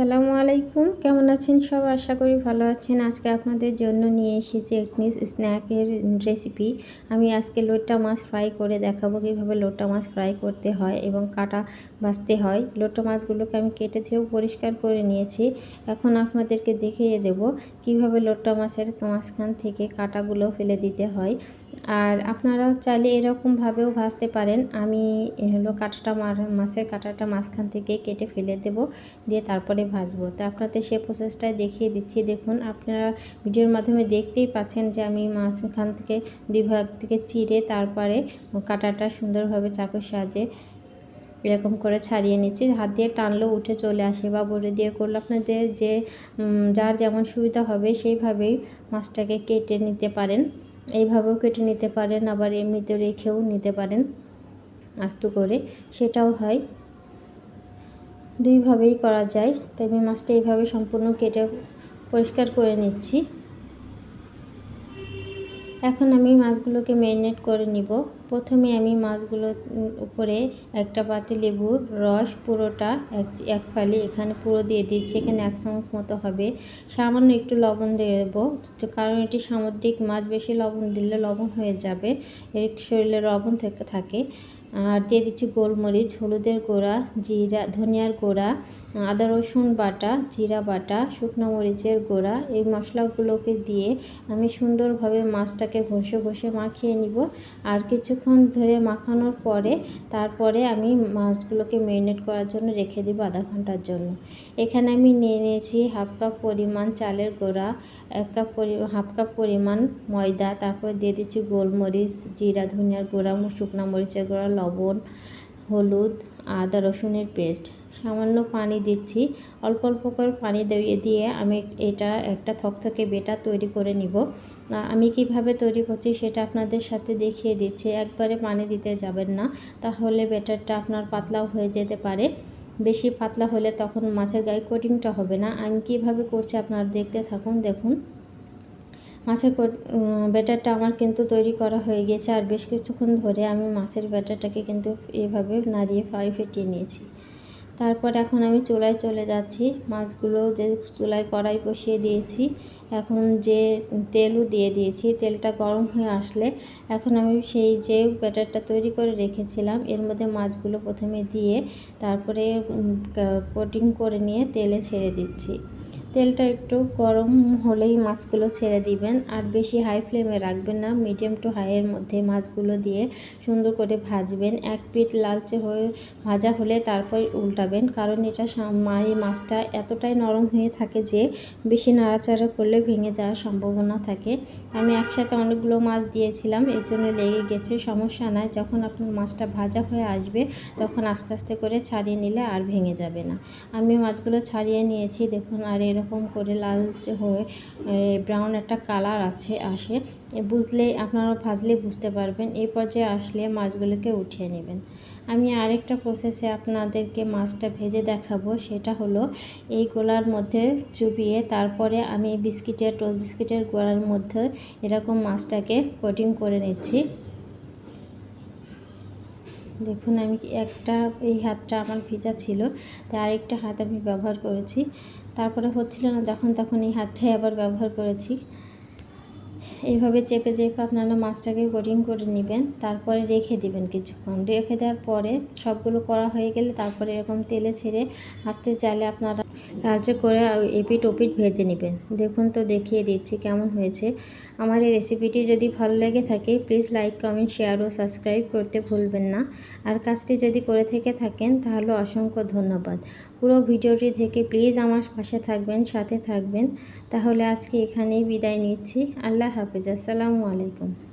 আসসালামু আলাইকুম। কেমন আছেন সব? আশা করি ভালো আছেন। আজকে আপনাদের জন্য নিয়ে এসেছি একটি স্ন্যাকের রেসিপি। আমি আজকে লোট্টা মাছ ফ্রাই করে দেখাবো কীভাবে লোট্টা মাছ ফ্রাই করতে হয় এবং কাটা বাছতে হয়। লোট্টা মাছগুলোকে আমি কেটে ধুয়েও পরিষ্কার করে নিয়েছি। এখন আপনাদেরকে দেখিয়ে দেব কীভাবে লোট্টা মাছের মাঝখান থেকে কাটাগুলো ফেলে দিতে হয়। আর আপনারা চাইলে এরকমভাবেও ভাজতে পারেন। আমি হলো কাটাটা মাছের কাটাটা মাঝখান থেকে কেটে ফেলে দেব। দিয়ে তারপরে ভাজবো। তো আপনাদের সে প্রসেসটাই দেখিয়ে দিচ্ছি। দেখুন, আপনারা ভিডিওর মাধ্যমে দেখতেই পাচ্ছেন যে আমি মাঝখান থেকে, দুই ভাগ থেকে চিড়ে তারপরে কাটাটা সুন্দরভাবে চাকুর সাহায্যে এরকম করে ছাড়িয়ে নিচ্ছি। হাত দিয়ে টানলেও উঠে চলে আসে বা বড়ি দিয়ে করলে আপনাদের যে যার যেমন সুবিধা হবে সেইভাবেই মাছটাকে কেটে নিতে পারেন। এইভাবেও কেটে নিতে পারেন, আবার এমনিতে রেখেও নিতে পারেন। আস্ত করে সেটাও হয়। দুইভাবেই করা যায়। তাই আমি মাছটা এইভাবে সম্পূর্ণ কেটে পরিষ্কার করে নিচ্ছি। এখন আমি মাছগুলোকে ম্যারিনেট করে নিব। প্রথমে আমি মাছগুলোর উপরে একটা পাতি লেবুর রস, পুরোটা এক এক ফালি এখানে পুরো দিয়ে দিচ্ছি। এখানে এক চামচ মতো হবে। সামান্য একটু লবণ দিয়ে দেবো। কারণ এটি সামুদ্রিক মাছ, বেশি লবণ দিলে লবণ হয়ে যাবে। এর শরীরে লবণ থেকে থাকে। আর দিয়ে দিচ্ছি গোলমরিচ, হলুদের গুঁড়া, জিরা, ধনিয়ার গুঁড়া, আদা, রসুন বাটা, জিরা বাটা, শুকনো মরিচের গুঁড়া। এই মশলাগুলোকে দিয়ে আমি সুন্দরভাবে মাছটাকে ঘষে ঘষে মাখিয়ে নিব। আর কিছুক্ষণ ধরে মাখানোর পরে তারপরে আমি মাছগুলোকে মেরিনেট করার জন্য রেখে দিব আধা ঘণ্টার জন্য। এখানে আমি নিয়ে নিয়েছি হাফ কাপ পরিমাণ চালের গোড়া, এক কাপ পরি, হাফ কাপ পরিমাণ ময়দা, তারপর দিয়ে দিচ্ছি গোলমরিচ, জিরা, ধনিয়ার গুঁড়া, শুকনা মরিচের গোড়া, লবণ, হলুদ আদা রসুনের পেস্ট। সামান্য পানি দিচ্ছি। অল্প অল্প করে পানি দিয়ে দিয়ে আমি এটা একটা থকথকে বেটা তৈরি করে নিব। আমি কীভাবে তৈরি করছি সেটা আপনাদের সাথে দেখিয়ে দিচ্ছি। একবারে পানি দিতে যাবেন না, তাহলে বেটারটা আপনার পাতলাও হয়ে যেতে পারে। বেশি পাতলা হলে তখন মাছের গায়ে কোটিংটা হবে না। আমি কীভাবে করছি আপনারা দেখতে থাকুন, দেখুন। মাছের ব্যাটারটা আমার কিন্তু তৈরি করা হয়ে গেছে আর বেশ কিছুক্ষণ ধরে আমি মাছের ব্যাটারটাকে কিন্তু এভাবে নাড়িয়ে ফাই ফেটিয়ে নিয়েছি। তারপর এখন আমি চুলায় চলে যাচ্ছি। মাছগুলো যে চুলায় কড়াই বসিয়ে দিয়েছি, এখন যে তেলও দিয়ে দিয়েছি, তেলটা গরম হয়ে আসলে এখন আমি সেই যে ব্যাটারটা তৈরি করে রেখেছিলাম, এর মধ্যে মাছগুলো প্রথমে দিয়ে তারপরে কোটিং করে নিয়ে তেলে ছেড়ে দিচ্ছি। তেলটা একটু গরম হলেই মাছগুলো ছেড়ে দিবেন। আর বেশি হাই ফ্লেমে রাখবেন না মিডিয়াম টু হাইয়ের মধ্যে মাছগুলো দিয়ে সুন্দর করে ভাজবেন। এক পিঠ লালচে হয়ে ভাজা হলে তারপর উল্টাবেন, কারণ এটা এই মাছটা এতটাই নরম হয়ে থাকে যে বেশি নাড়াচাড়া করলে ভেঙে যাওয়ার সম্ভাবনা থাকে। আমি একসাথে অনেকগুলো মাছ দিয়েছিলাম, এর জন্য লেগে গেছে, সমস্যা নাই। যখন আপনার মাছটা ভাজা হয়ে আসবে, তখন আস্তে আস্তে করে ছাড়িয়ে নিলে আর ভেঙে যাবে না। আমি মাছগুলো ছাড়িয়ে নিয়েছি, দেখুন, আর এরকম এরকম করে লালচে হয়ে ব্রাউন একটা কালার আছে, আসে। বুঝলে, আপনারা ভাজলে বুঝতে পারবেন। এই পর্যায়ে আসলে মাছগুলোকে উঠিয়ে নেবেন। আমি আরেকটা প্রসেসে আপনাদেরকে মাছটা ভেজে দেখাবো। সেটা হলো এই গোলার মধ্যে চুবিয়ে তারপরে আমি বিস্কিটের টোস্ট বিস্কিটের গোলার মধ্যে এরকম মাছটাকে কোটিং করে নিচ্ছি। দেখুন, আমি কি একটা, এই হাতটা আমার ভিজা ছিল, তাই আরেকটা হাত আমি ব্যবহার করেছি। তারপরে হচ্ছিল না, যখন তখন এই হাতটাই আবার ব্যবহার করেছি। এইভাবে চেপে চেপে আপনারা মাছটাকে কোটিং করে নেবেন, তারপরে রেখে দিবেন কিছুক্ষণ। রেখে দেওয়ার পরে সবগুলো করা হয়ে গেলে তারপরে এরকম তেলে ছেড়ে আস্তে চাইলে আপনারা সাহায্য করে এপিট ওপিট ভেজে নেবেন। দেখুন তো দেখিয়ে দিচ্ছি কেমন হয়েছে। আমার এই রেসিপিটি যদি ভালো লেগে থাকে প্লিজ লাইক কমেন্ট শেয়ার ও সাবস্ক্রাইব করতে ভুলবেন না। আর কাজটি যদি করে থেকে থাকেন, তাহলে অসংখ্য ধন্যবাদ। পুরো ভিডিওটি থেকে প্লিজ আমার পাশে থাকবেন, সাথে থাকবেন। তাহলে আজকে এখানেই বিদায় নিচ্ছি। আল্লাহ হাফেজ। আসসালামু আলাইকুম।